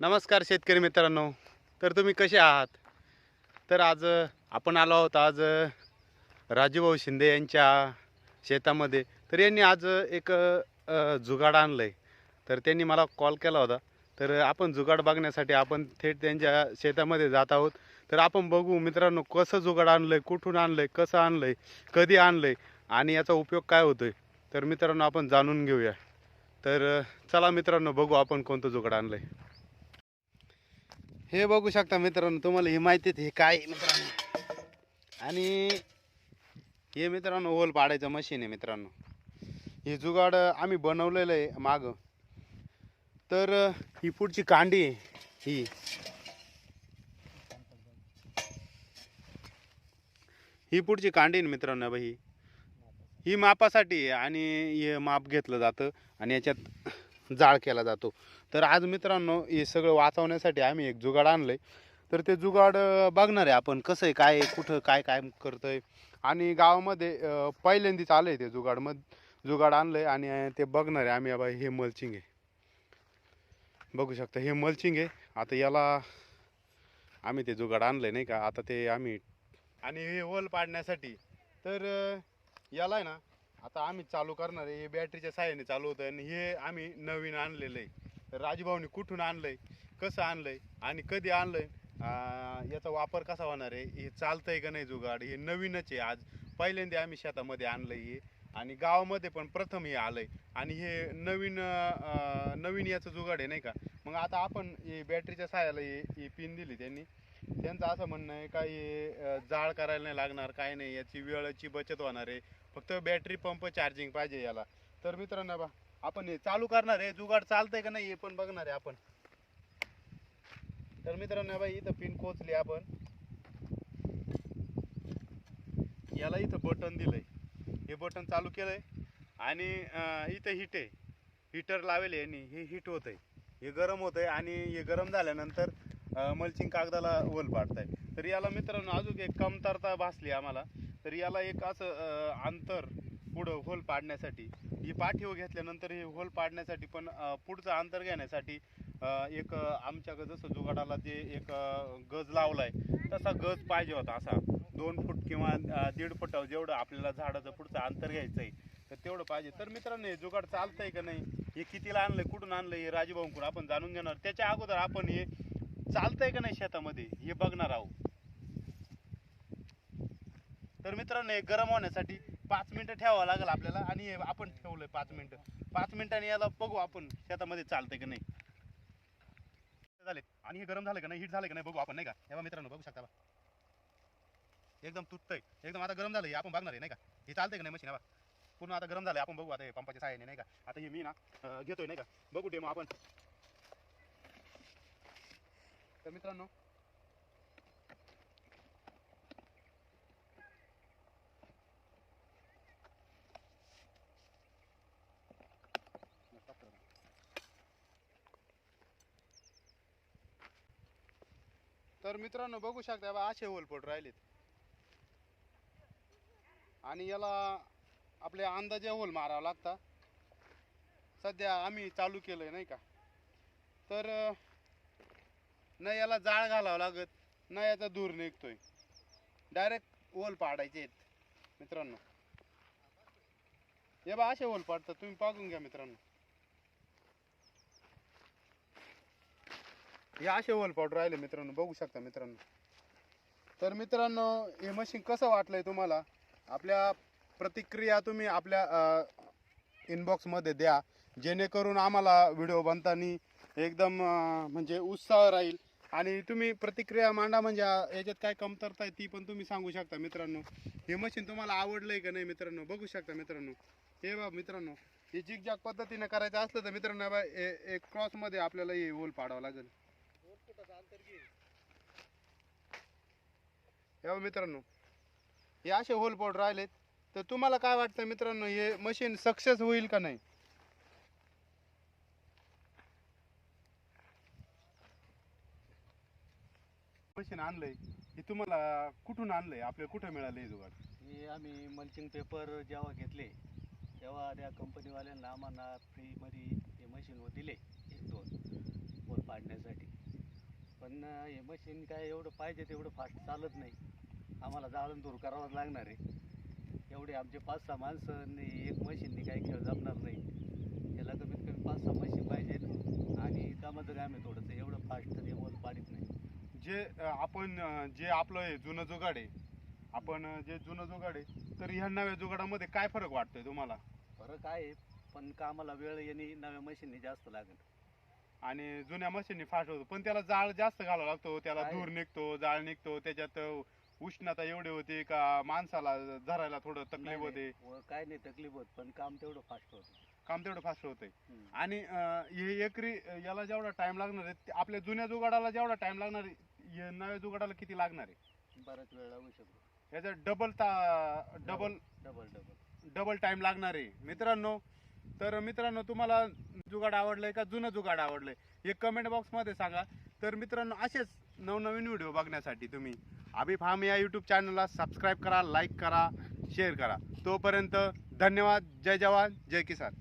नमस्कार शेतकरी मित्रांनो. तर तुम्ही कसे आहात? तर आज आपण आलो आहोत आज राजूभाऊ शिंदे यांच्या शेतामध्ये. तर यांनी आज एक जुगाड आणलं आहे तर त्यांनी मला कॉल केला होता. तर आपण जुगाड बघण्यासाठी आपण थेट त्यांच्या शेतामध्ये जात आहोत. तर आपण बघू मित्रांनो कसं जुगाड आणलं आहे कुठून आणलं आहे कसं आणलं आहे कधी आणलं आहे आणि याचा उपयोग काय होतो आहे तर मित्रांनो आपण जाणून घेऊया. तर चला मित्रांनो बघू आपण कोणतं जुगाड आणलं आहे हे बघू शकता मित्रांनो तुम्हाला ही माहिती हे काय मित्रांनो. आणि हे मित्रांनो ओल पाडायचं मशीन आहे मित्रांनो. हे जुगाड आम्ही बनवलेलं आहे मागं. तर ही पुढची कांडी आहे ही. ही पुढची कांडी आहे ना मित्रांनो बाई. ही मापासाठी आणि हे माप घेतलं जातं आणि याच्यात जाळ केला जातो. तर आज मित्रांनो हे सगळं वाचवण्यासाठी आम्ही एक जुगाड आणलंय. तर ते जुगाड बघणार आहे आपण कसं आहे काय आहे, कुठं काय काय करतंय. आणि गावामध्ये पहिल्यांदाच आलं आहे ते जुगाड मग जुगाड आणलंय आणि ते बघणार आहे आम्ही बाबा हे मल्चिंग. आहे बघू शकता हे मल्चिंग. आहे आता याला आम्ही ते जुगाड आणलं नाही का? आता ते आम्ही आणि हे होल पाडण्यासाठी. तर याला आहे ना आता आम्ही चालू करणार आहे. हे बॅटरीच्या साह्याने चालू होतं आणि हे आम्ही नवीन आणलेलं आहे. तर राजभाऊनी कुठून आणलंय कसं आणलंय आणि कधी आणलंय याचा वापर कसा होणार आहे हे चालतंय का नाही जुगाड हे नवीनच आहे आज. पहिल्यांदा आम्ही शेतामध्ये आणलंय हे आणि गावामध्ये पण प्रथम हे आलंय. आणि हे नवीन नवीन याचं जुगाड आहे नाही का? मग आता आपण हे बॅटरीच्या साह्याला हे ही पिन दिली त्यांनी. त्यांचं असं म्हणणं आहे का हे जाळ करायला नाही लागणार काय नाही याची वेळेची बचत होणार आहे. फक्त बॅटरी पंप चार्जिंग पाहिजे याला. तर मित्रांनो बा आपण हे चालू करणार आहे. जुगाड चालतंय का नाही हे पण बघणार आहे आपण. तर मित्रांनो बाई इथं पिन खोचली आपण. याला इथं बटन दिलंय. हे बटन चालू केलंय. आणि इथं हिट आहे. हिटर लावेल आणि हे हिट होत आहे हे गरम होत आहे आणि हे गरम झाल्यानंतर मल्चिंग कागदाला ओल आहे तर याला मित्रांनो अजून एक कमतरता भासली आम्हाला. तर याला एक असं अंतर पुढं होल पाडण्यासाठी. ही पाठीवर घेतल्यानंतर हे होल पाडण्यासाठी पण पुढचं अंतर घेण्यासाठी एक आमच्या जसं जुगाडाला जे एक गज गज लावलाय तसा गज पाहिजे होता असा. दोन फूट किंवा दीड फूट जेवढं आपल्याला झाडाचं पुढचं अंतर घ्यायचं आहे तर तेवढं पाहिजे. तर मित्रांनो हे जुगाड चालतंय का नाही हे कितीला आणलंय कुठून आणलंय हे राजूभाऊंकडून आपण जाणून घेणार. त्याच्या अगोदर आपण हे चालतंय का नाही शेतामध्ये हे बघणार आहोत. तर मित्रांनो हे गरम होण्यासाठी पाच मिनटं ठेवावं लागेल आपल्याला आणि हे आपण ठेवलंय पाच मिनटं. पाच मिनिटांनी याला बघू आपण शेतामध्ये चालतंय का नाही. झाले आणि हे गरम झालं का नाही हिट झालं का नाही बघू आपण नाही का? तेव्हा मित्रांनो बघू शकता एकदम तुटतंय. एकदम आता गरम झालं हे आपण बघणार आहे नाही का? हे चालतंय का नाही मशीन बा पूर्ण आता गरम झालंय आपण बघू आता हे पंपाच्या सहाय्याने नाही का? आता हे मी ना घेतोय नाही का? बघू डेमो आपण. तर मित्रांनो तर मित्रांनो बघू शकता बा असे होल राहिलेत. आणि याला आपले अंदाजे होल मारावं लागता सध्या आम्ही चालू केलं आहे नाही का? तर न याला जाळ घालावं लागत न याचा धूर निघतोय. डायरेक्ट होल पाडायचे आहेत मित्रांनो. हे बा असे होल पाडतात. तुम्ही पागून घ्या मित्रांनो. हे असे होल पावडर राहिले मित्रांनो बघू शकता मित्रांनो. तर मित्रांनो हे मशीन कसं वाटलंय तुम्हाला? आपल्या प्रतिक्रिया तुम्ही आपल्या इनबॉक्समध्ये द्या. जेणेकरून आम्हाला व्हिडिओ बनताना एकदम म्हणजे उत्साह राहील. आणि तुम्ही प्रतिक्रिया मांडा म्हणजे याच्यात काय कमतरता आहे ती पण तुम्ही सांगू शकता मित्रांनो. हे मशीन तुम्हाला आवडलंय का नाही मित्रांनो बघू शकता मित्रांनो. हे बा मित्रांनो हे जिगजाग पद्धतीनं करायचं असलं तर मित्रांनो बा, एक क्रॉसमध्ये आपल्याला हे होल पाडावं लागेल. हे मित्रांनो. हे असे होल पड राहिलेत. तर तुम्हाला काय वाटतं मित्रांनो हे मशीन सक्सेस होईल का नाही? मशीन आणलंय. हे तुम्हाला कुठून आणलंय? आपल्याला कुठं मिळालंय जुगाड? हे आम्ही मल्चिंग पेपर जेव्हा घेतले तेव्हा त्या कंपनीवाल्यांना आम्हाला फ्रीमध्ये हे मशीन दिले एक दोन होल पाडण्यासाठी. पण हे मशीन काय एवढं पाहिजे तेवढं फास्ट चालत नाही. आम्हाला जाळून दूर करावंच लागणार आहे. एवढे आमचे पाच सहा माणसं आणि एक मशीननी काही खेळ जमणार नाही. त्याला कमीत कमी पाच सहा मशीन पाहिजे आणि कामाचं काम आहे थोडंसं. एवढं फास्ट तर पोल पाडित नाही. जे आपण जे आपलं हे जुनं जुगाड आहे आपण जे जुनं जुगाड आहे तर ह्या नव्या जुगाडामध्ये काय फरक वाटतोय तुम्हाला? फरक आहे पण कामाला वेळ येणे नव्या मशीननी जास्त लागेल. आणि जुन्या मशीननी फास्ट होतो पण त्याला जाळ जास्त घालावा लागतो त्याला. धूर निघतो जाळ निघतो त्याच्यात उष्णता एवढी होती का माणसाला धरायला थोडं तकलीफ होते? व काय नाही तकलीफ होत पण काम तेवढं फास्ट होतं. काम तेवढं फास्ट होतंय. हम्म. आणि अ, हे एकरी अ, याला जेवढा टाइम लागणार आहे ते आपल्या जुन्या जुगाडाला जेवढा टाइम लागणार आहे या नव्या जुगाडाला किती लागणार आहे? बराच वेळ लागू शकतो. याचा डबल ता double double double double time लागणार आहे. मित्रांनो तर मित्रांनो तुम्हाला जुगाड आवडलंय का जुनं जुगाड आवडलंय? हे कमेंट बॉक्समध्ये सांगा. तर मित्रांनो असेच नवनवीन व्हिडिओ बघण्यासाठी तुम्ही अभि फार्म या यूट्यूब चॅनलला सबस्क्राईब करा लाईक करा शेअर करा। तोपर्यंत धन्यवाद जय जवान जय किसान।